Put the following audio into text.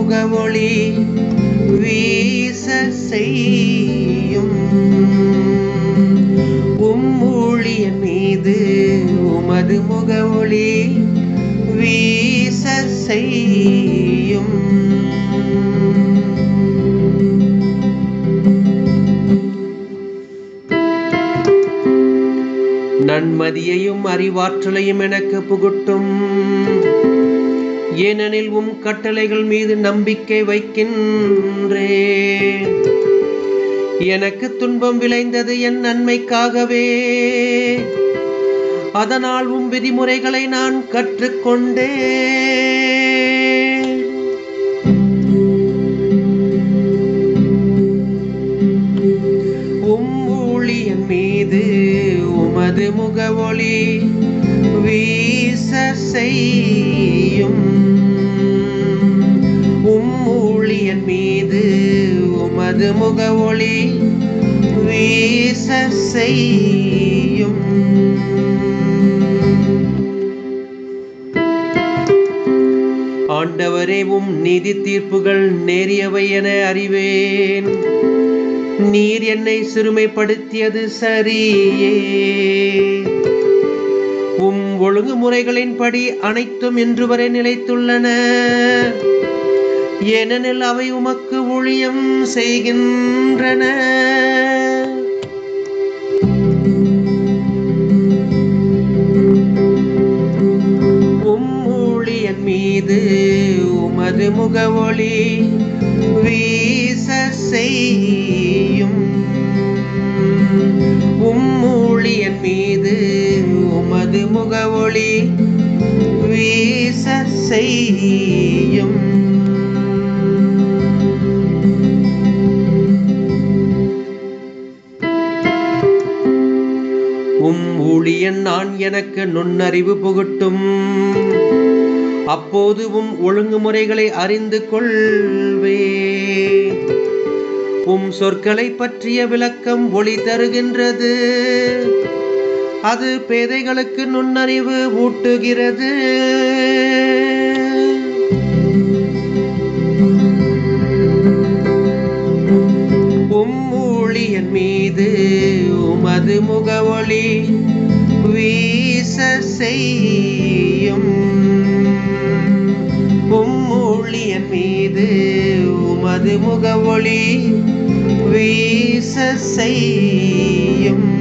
முகமொழி வீச செய்யும். உம்மூழிய மீது உமது முகமொழி வீச செய்யும். நன்மதியையும் அறிவாற்றலையும் எனக்கு புகுட்டும். ஏனெனில் உம் கட்டளைகள் மீது நம்பிக்கை வைக்கின்றே எனக்கு துன்பம் விளைந்தது என் நன்மைக்காகவே. அதனால் உம் விதிமுறைகளை நான் கற்றுக்கொண்டேன். உம் ஊழியன் மீது உமது முகவொளி வீ செய்யும். உம்மூழியன் மீது உமது முக ஒளி வீச செய்யும். ஆண்டவரே உம் நீதி தீர்ப்புகள் நேரியவை என அறிவேன். நீர் என்னை சிறுமைப்படுத்தியது சரியே. ஒழுங்குமுறைகளின்படி அனைத்தும் இன்று வரை நிலைத்துள்ளன. ஏனெனில் அவை உமக்கு ஊழியம் செய்கின்றன. உம் ஊழியன் மீது உமது முக ஒளி வீச செய்யும் ஒளி வீச செய்யும். உம் ஊழியன் நான் எனக்கு நுண்ணறிவு புகட்டும். அப்போது உம் ஒழுங்குமுறைகளை அறிந்து கொள்வே. உம் சொற்களை பற்றிய விளக்கம் ஒளி தருகின்றது. அது பேதைகளுக்கு நுண்ணறிவு ஊட்டுகிறது. உம்மூழியன் மீது உமது முகவொளி வீச செய்யும். உம்மூழியன் மீது உமது முகவொளி வீச செய்யும்.